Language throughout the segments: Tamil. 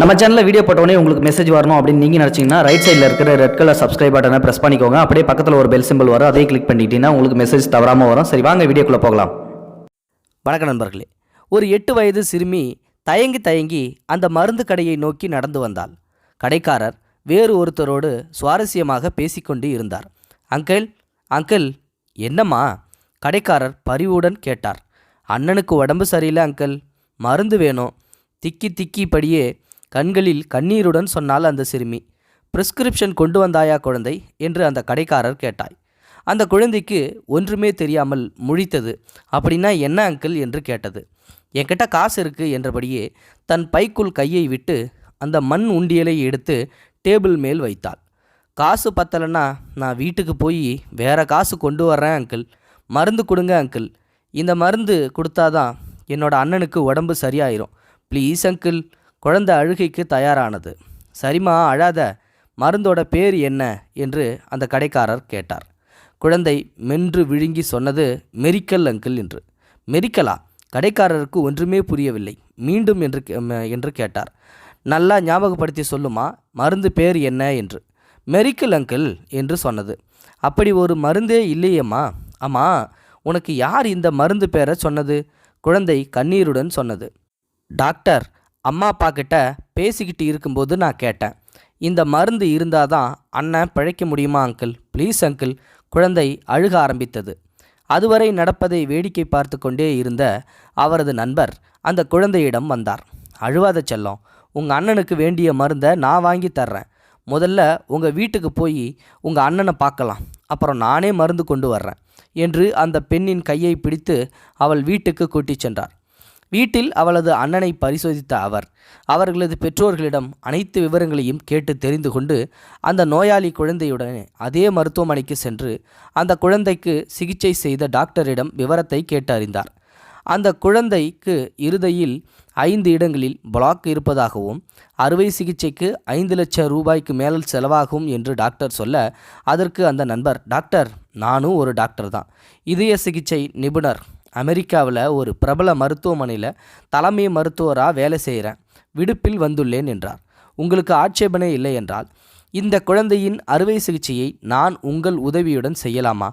நம்ம சேனலில் வீடியோ போட்டோடனே உங்களுக்கு மெசேஜ் வரணும் அப்படின்னு நீங்கள் நினச்சிங்கன்னா ரைட் சைடில் இருக்கிற ரெட் கலர் சப்ஸ்கிரைப் பட்டனை ப்ரெஸ் பண்ணிக்கோங்க. அப்படியே பக்கத்தில் ஒரு பெல் சிம்பிள் வரும். அதே கிளிக் பண்ணிட்டீங்கன்னா உங்களுக்கு மெசேஜ் தவறாமல் வரும். சரி வாங்க வீடியோக்குள்ளே போகலாம். வணக்கம் நண்பர்களே. ஒரு எட்டு வயது சிறுமி தயங்கி தயங்கி அந்த மருந்து கடையை நோக்கி நடந்து வந்தாள். கடைக்காரர் வேறு ஒருத்தரோடு சுவாரஸ்யமாக பேசிக்கொண்டு இருந்தார். அங்கிள் அங்கிள் என்னம்மா? கடைக்காரர் பரிவுடன் கேட்டார். அண்ணனுக்கு உடம்பு சரியில்லை அங்கிள். மருந்து வேணும். திக்கி திக்கிப்படியே கண்களில் கண்ணீருடன் சொன்னால் அந்த சிறுமி. பிரிஸ்கிரிப்ஷன் கொண்டு வந்தாயா குழந்தை? என்று அந்த கடைக்காரர் கேட்டாய். அந்த குழந்தைக்கு ஒன்றுமே தெரியாமல் முழித்தது. அப்படின்னா என்ன அங்கிள் என்று கேட்டது. என்கிட்ட காசு இருக்கு என்றபடியே தன் பைக்குள் கையை விட்டு அந்த மண் உண்டியலை எடுத்து டேபிள் மேல் வைத்தாள். காசு பத்தலைன்னா நான் வீட்டுக்கு போய் வேற காசு கொண்டு வர்றேன் அங்கிள் மருந்து கொடுங்க அங்கிள் இந்த மருந்து கொடுத்தாதான் என்னோட அண்ணனுக்கு உடம்பு சரியாயிரும். ப்ளீஸ் அங்கிள் குழந்தை அழுகைக்கு தயாரானது. சரிம்மா அழாத. மருந்தோட பேர் என்ன? என்று அந்த கடைக்காரர் கேட்டார். குழந்தை மென்று விழுங்கி சொன்னது மெரிக்கல் அங்கிள் என்று. மெரிக்கலா? கடைக்காரருக்கு ஒன்றுமே புரியவில்லை. மீண்டும் என்று கே- ம- என்று கேட்டார். நல்லா ஞாபகப்படுத்தி சொல்லுமா மருந்து பேர் என்ன? என்று. மெரிக்கல் அங்கிள் என்று சொன்னது. அப்படி ஒரு மருந்தே இல்லையேம்மா. அம்மா உனக்கு யார் இந்த மருந்து பேரை சொன்னது? குழந்தை கண்ணீருடன் சொன்னது. டாக்டர் அம்மா அப்பா கிட்ட பேசிக்கிட்டு இருக்கும்போது நான் கேட்டேன். இந்த மருந்து இருந்தால் தான் அண்ணன் பிழைக்க முடியுமா அங்கிள்? Please uncle. குழந்தை அழுக ஆரம்பித்தது. அதுவரை நடப்பதை வேடிக்கை பார்த்து கொண்டே இருந்த அவரது நண்பர் அந்த குழந்தையிடம் வந்தார். அழுவாத செல்லம் உங்கள் அண்ணனுக்கு வேண்டிய மருந்தை நான் வாங்கி தர்றேன். முதல்ல உங்கள் வீட்டுக்கு போய் உங்கள் அண்ணனை பார்க்கலாம். அப்புறம் நானே மருந்து கொண்டு வர்றேன் என்று அந்த பெண்ணின் கையை பிடித்து அவள் வீட்டுக்கு கூட்டிச் சென்றார். வீட்டில் அவளது அண்ணனை பரிசோதித்த அவர் அவர்களது பெற்றோர்களிடம் அனைத்து விவரங்களையும் கேட்டு தெரிந்து கொண்டு அந்த நோயாளி குழந்தையுடன் அதே மருத்துவமனைக்கு சென்று அந்த குழந்தைக்கு சிகிச்சை செய்த டாக்டரிடம் விவரத்தை கேட்டறிந்தார். அந்த குழந்தைக்கு இருதையில் ஐந்து இடங்களில் பிளாக் இருப்பதாகவும் அறுவை சிகிச்சைக்கு ஐந்து லட்சம் ரூபாய்க்கு மேல் செலவாகும் என்று டாக்டர் சொல்ல அதற்கு அந்த நண்பர் டாக்டர் நானும் ஒரு டாக்டர் தான். இதய சிகிச்சை நிபுணர் அமெரிக்காவில் ஒரு பிரபல மருத்துவமனையில் தலைமை மருத்துவராக வேலை செய்கிறேன் விடுப்பில் வந்துள்ளேன் என்றார். உங்களுக்கு ஆட்சேபனை இல்லை என்றால் இந்த குழந்தையின் அறுவை சிகிச்சையை நான் உங்கள் உதவியுடன் செய்யலாமா?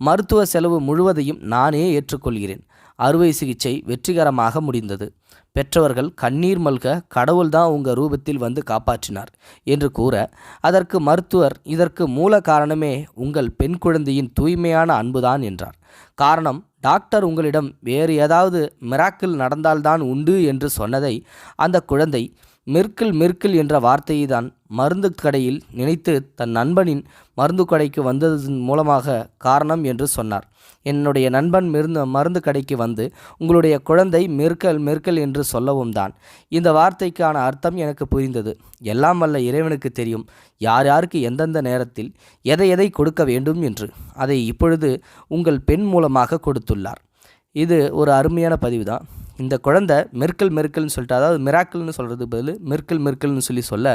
மருத்துவ செலவு முழுவதையும் நானே ஏற்றுக்கொள்கிறேன். அறுவை சிகிச்சை வெற்றிகரமாக முடிந்தது. பெற்றவர்கள் கண்ணீர் மல்க கடவுள்தான் உங்கள் ரூபத்தில் வந்து காப்பாற்றினார் என்று கூற அதற்கு மருத்துவர் இதற்கு மூல காரணமே உங்கள் பெண் குழந்தையின் தூய்மையான அன்புதான் என்றார். காரணம் டாக்டர் உங்களிடம் வேறு ஏதாவது மிராக்கிள் நடந்தால்தான் உண்டு என்று சொன்னதை அந்த குழந்தை மிர்க்கில் மிர்க்கில் என்ற வார்த்தையை தான் மருந்து கடையில் நினைத்து தன் நண்பனின் மருந்து கடைக்கு வந்ததன் மூலமாக காரணம் என்று சொன்னார். என்னுடைய நண்பன் மிருந்த மருந்து கடைக்கு வந்து உங்களுடைய குழந்தை மெர்க்கல் மெர்க்கல் என்று சொல்லவும் தான். இந்த வார்த்தைக்கான அர்த்தம் எனக்கு புரிந்தது. எல்லாம் வல்ல இறைவனுக்கு தெரியும். யார் யாருக்கு எந்தெந்த நேரத்தில் எதை எதை கொடுக்க வேண்டும் என்று. அதை இப்பொழுது உங்கள் பெண் மூலமாக கொடுத்துள்ளார். இது ஒரு அருமையான பதிவு தான். இந்த குழந்தை மெர்க்கல் மெர்க்கல்னு சொல்லிட்டு அதாவது மிராக்கிள்னு சொல்கிறது பதில் மெர்க்கல் மெர்க்கல்னு சொல்லி சொல்ல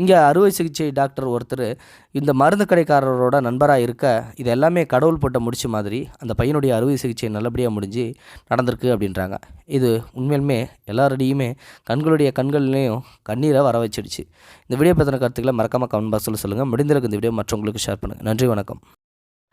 இங்கே அறுவை சிகிச்சை டாக்டர் ஒருத்தர் இந்த மருந்து கடைக்காரரோட நண்பராக இருக்க இது எல்லாமே கடவுள் போட்ட முடிச்ச மாதிரி அந்த பையனுடைய அறுவை சிகிச்சை நல்லபடியாக முடிஞ்சு நடந்திருக்கு அப்படின்றாங்க. இது உண்மையிலுமே எல்லாருடையுமே கண்களுடைய கண்கள்லேயும் கண்ணீரை வர வச்சிடுச்சு. இந்த வீடியோ பற்றின கருத்துக்களை மறக்காமல் கமெண்ட் பாக்ஸில் சொல்லுங்கள் முடிந்திருக்கு இந்த வீடியோ மற்றவங்களுக்கு ஷேர் பண்ணுங்கள் நன்றி வணக்கம்.